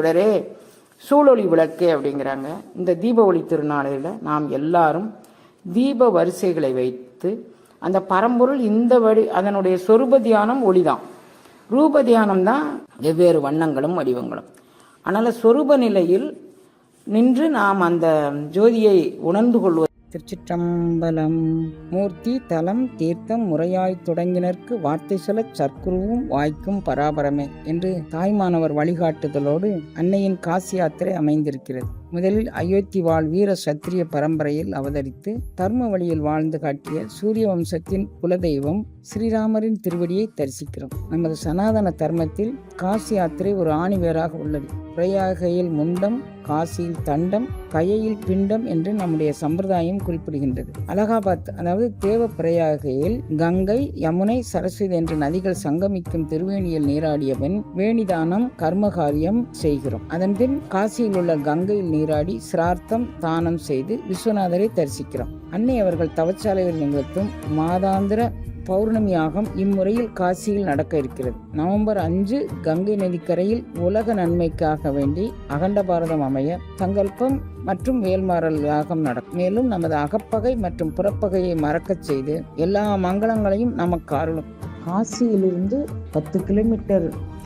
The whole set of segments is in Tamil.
தொடரே சூழொளி விளக்கு அப்படிங்கிறாங்க. இந்த தீப ஒளி திருநாளையில் நாம் எல்லாரும் தீப வரிசைகளை வைத்து அந்த பரம்பொருள் இந்த வடி அதனுடைய சொரூப தியானம் ஒளிதான். ரூப தியானம் தான் வெவ்வேறு வண்ணங்களும் வடிவங்களும். அதனால் சொரூப நிலையில் நின்று நாம் அந்த ஜோதியை உணர்ந்து கொள்வது திருச்சிற்றம்பலம். மூர்த்தி தலம் தீர்த்தம் முறையாய் தொடங்கினர்க்கு வார்த்தை சொல்ல சர்க்குருவும் வாய்க்கும் பராபரமே என்று தாய்மானவர் வழிகாட்டுதலோடு அன்னையின் காசி யாத்திரை அமைந்திருக்கிறது. முதலில் அயோத்தி வாழ் வீர சத்திரிய பரம்பரையில் அவதரித்து தர்ம வழியில் வாழ்ந்து காட்டிய சூரிய வம்சத்தின் குலதெய்வம் ஸ்ரீராமரின் திருவடியை தரிசிக்கிறோம். நமது சனாதன தர்மத்தில் காசி யாத்திரை ஒரு ஆணிவேராக உள்ளது. பிரயாகையில் முண்டம் காசியில் தண்டம் கையில் பிண்டம் என்று நம்முடைய சம்பிரதாயம் குறிப்பிடுகின்றது. அலகாபாத் அதாவது தேவ பிரயாகையில் கங்கை யமுனை சரஸ்வதி என்ற நதிகள் சங்கமிக்கும் திருவேணியில் நீராடிய பின் வேணிதானம் கர்மகாரியம் செய்கிறோம். அதன்பின் காசியில் உள்ள கங்கையில் நீராடி சிரார்த்தம் தானம் செய்து விஸ்வநாதரை தரிசிக்கிறோம். அன்னை அவர்கள் தவச்சாலையில் நிகழ்த்தும் மாதாந்திர பௌர்ணமி யாகம் இம்முறையில் காசியில் நடக்க இருக்கிறது. நவம்பர் அஞ்சு கங்கை நதிக்கரையில் உலக நன்மைக்காக வேண்டி அகண்ட பாரதம் அமைய சங்கல்பம் மற்றும் வேல்மாறல் யாகம் நடக்கும். மேலும் நமது அகப்பகை மற்றும் புறப்பகையை மறக்கச் செய்து எல்லா மங்களங்களையும் நமக்கு அருளும். காசியிலிருந்து பத்து கிலோமீட்டர்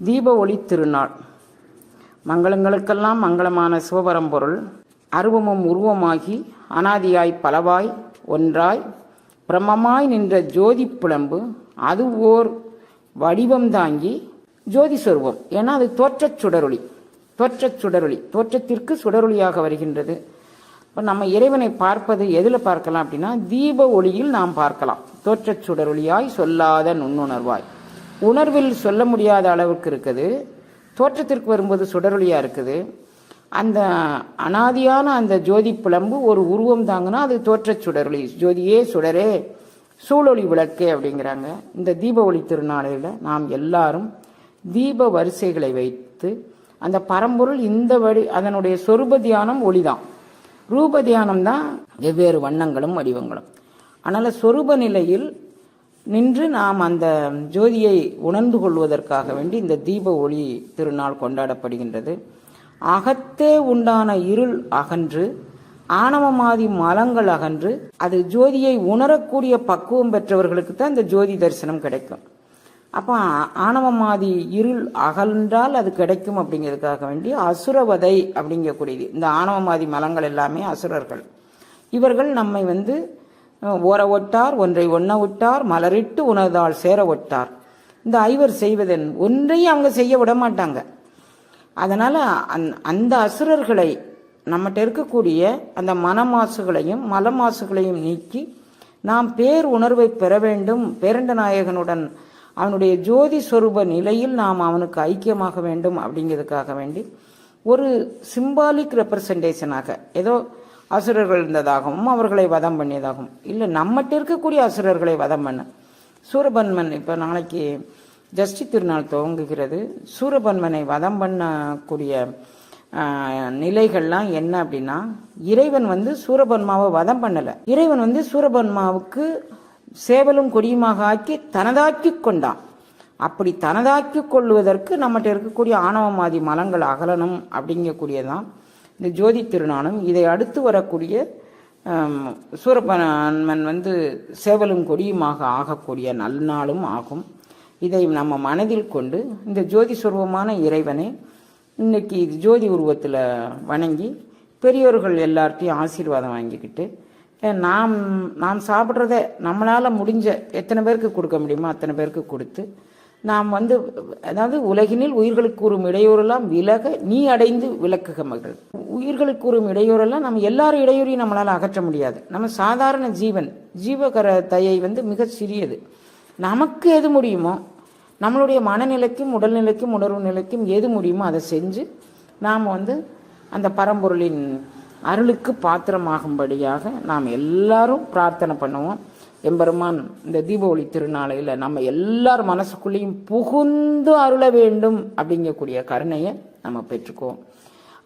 தீப ஒளி திருநாள். மங்களங்களுக்கெல்லாம் மங்களமான சிவபரம்பொருள் அருவமும் உருவமாகி அனாதியாய் பலவாய் ஒன்றாய் பிரமமாய் நின்ற ஜோதி புலம்பு. அது ஓர் வடிவம் தாங்கி ஜோதி சொருவம். ஏன்னா அது தோற்றச் சுடரொளி. தோற்றச் சுடரொளி. தோற்றத்திற்கு சுடரொளியாக வருகின்றது. இப்போ நம்ம இறைவனை பார்ப்பது எதில் பார்க்கலாம் அப்படின்னா தீப ஒளியில் நாம் பார்க்கலாம். தோற்றச் சுடரொளியாய் சொல்லாத நுண்ணுணர்வாய். உணர்வில் சொல்ல முடியாத அளவுக்கு இருக்குது. தோற்றத்திற்கு வரும்போது சுடரொளியாக இருக்குது. அந்த அனாதியான அந்த ஜோதி புலம்பு ஒரு உருவம் தாங்கன்னா அது தோற்ற சுடரொளி ஜோதியே சுடரே சூழொளி விளக்கே அப்படிங்கிறாங்க. இந்த தீப ஒளி திருநாளையில் நாம் எல்லாரும் தீப வரிசைகளை வைத்து அந்த பரம்பொருள் இந்த வழி அதனுடைய சொரூப தியானம் ஒளிதான். ரூப தியானம் தான் வெவ்வேறு வண்ணங்களும் வடிவங்களும். அதனால் சொரூப நிலையில் நின்று நாம் அந்த ஜோதியை உணர்ந்து கொள்வதற்காக வேண்டி இந்த தீப ஒளி திருநாள் கொண்டாடப்படுகின்றது. அகத்தே உண்டான இருள் அகன்று ஆணவமாதி மலங்கள் அகன்று அது ஜோதியை உணரக்கூடிய பக்குவம் பெற்றவர்களுக்கு தான் இந்த ஜோதி தரிசனம் கிடைக்கும். அப்போ ஆணவமாதி இருள் அகன்றால் அது கிடைக்கும் அப்படிங்கிறதுக்காக வேண்டி அசுரவதை அப்படிங்கக்கூடியது. இந்த ஆணவமாதி மலங்கள் எல்லாமே அசுரர்கள். இவர்கள் நம்மை வந்து ஓர ஒட்டார் ஒன்றை ஒன்ன விட்டார் மலரிட்டு உணர்ந்தால் சேர ஒட்டார் இந்த ஐவர் செய்வதன் ஒன்றையும் அவங்க செய்ய விட மாட்டாங்க அதனால் அந் அந்த அசுரர்களை நம்மகிட்ட இருக்கக்கூடிய அந்த மனமாசுகளையும் மலமாசுகளையும் நீக்கி நாம் பேர் உணர்வை பெற வேண்டும். பேரண்ட நாயகனுடன் அவனுடைய ஜோதி சொரூப நிலையில் நாம் அவனுக்கு ஐக்கியமாக வேண்டும் அப்படிங்கிறதுக்காக வேண்டி ஒரு சிம்பாலிக் ரெப்ரசன்டேஷனாக ஏதோ அசுரர்கள் இருந்ததாகவும் அவர்களை வதம் பண்ணியதாகவும். இல்லை நம்மகிட்ட இருக்கக்கூடிய அசுரர்களை வதம் பண்ண. சூரபன்மன் இப்போ நாளைக்கு ஜஸ்டி திருநாள் துவங்குகிறது. சூரபன்மனை வதம் பண்ணக்கூடிய நிலைகள்லாம் என்ன அப்படின்னா இறைவன் வந்து சூரபன்மாவை வதம் பண்ணலை. இறைவன் வந்து சூரபன்மாவுக்கு சேவலும் கொடியுமாக ஆக்கி தனதாக்கி கொண்டான். அப்படி தனதாக்கி கொள்வதற்கு நம்மகிட்ட இருக்கக்கூடிய ஆணவமாதி மலங்கள் அகலணும் அப்படிங்கக்கூடியதான் இந்த ஜோதி திருநாளும் இதை அடுத்து வரக்கூடிய சூரபன்மன் வந்து சேவலும் கொடியுமாக ஆகக்கூடிய நல்நாளும் ஆகும். இதை நம்ம மனதில் கொண்டு இந்த ஜோதி சுரூபமான இறைவனை இன்னைக்கு ஜோதி உருவத்தில் வணங்கி பெரியோர்கள் எல்லார்ட்டையும் ஆசீர்வாதம் வாங்கிக்கிட்டு நாம் நாம் சாப்பிட்றத நம்மளால் முடிஞ்ச எத்தனை பேருக்கு கொடுக்க முடியுமோ அத்தனை பேருக்கு கொடுத்து நாம் வந்து அதாவது உலகினில் உயிர்களுக்கு கூறும் இடையூறெல்லாம் விலக நீ அடைந்து விளக்குக மகள். உயிர்களுக்கு கூறும் இடையூறெல்லாம் நம்ம எல்லாரும் இடையூறையும் நம்மளால் அகற்ற முடியாது. நம்ம சாதாரண ஜீவன் ஜீவகர தயை வந்து மிக சிறியது. நமக்கு எது முடியுமோ நம்மளுடைய மனநிலைக்கும் உடல்நிலைக்கும் உணர்வு நிலைக்கும் எது முடியுமோ அதை செஞ்சு நாம் வந்து அந்த பரம்பொருளின் அருளுக்கு பாத்திரமாகும்படியாக நாம் எல்லாரும் பிரார்த்தனை பண்ணுவோம். எம்பெருமான் இந்த தீபாவளி திருநாளையில் நம்ம எல்லார் மனசுக்குள்ளேயும் புகுந்து அருள வேண்டும் அப்படிங்கக்கூடிய கருணையை நம்ம பெற்றுக்குவோம்.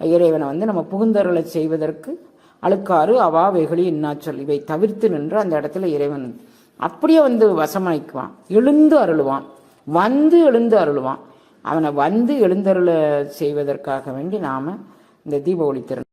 இறைவனை வந்து நம்ம புகுந்தருளை செய்வதற்கு அழுக்காறு அவா வெகுளி இன்னாச்சொல் இவை தவிர்த்து நின்று அந்த இடத்துல இறைவன் அப்படியே வந்து வசமாய்க்குவான் எழுந்து அருளுவான். வந்து எழுந்து அருளுவான். அவனை வந்து எழுந்தருளை செய்வதற்காக வேண்டி நாம் இந்த தீபாவளி திரு